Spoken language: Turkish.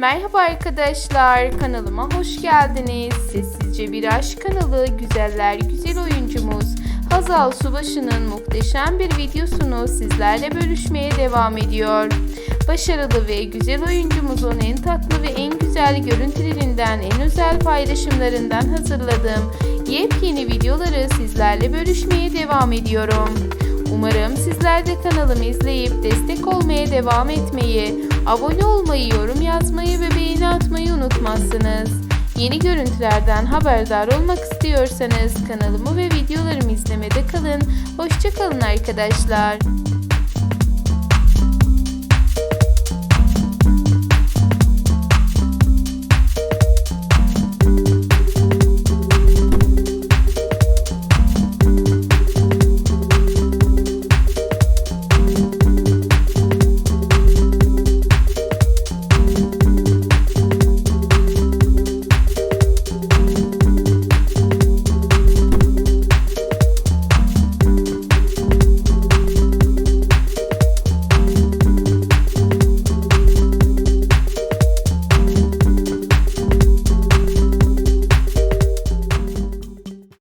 Merhaba arkadaşlar, kanalıma hoş geldiniz. Sessizce Bir Aşk kanalı güzeller güzel oyuncumuz Hazal Subaşı'nın muhteşem bir videosunu sizlerle bölüşmeye devam ediyor. Başarılı ve güzel oyuncumuzun en tatlı ve en güzel görüntülerinden, en özel paylaşımlarından hazırladığım yepyeni videoları sizlerle bölüşmeye devam ediyorum. Umarım sizler de kanalımı izleyip destek olmaya devam etmeyi, abone olmayı, yorum yazmayı ve beğeni atmayı unutmazsınız. Yeni görüntülerden haberdar olmak istiyorsanız kanalımı ve videolarımı izlemede kalın. Hoşçakalın arkadaşlar.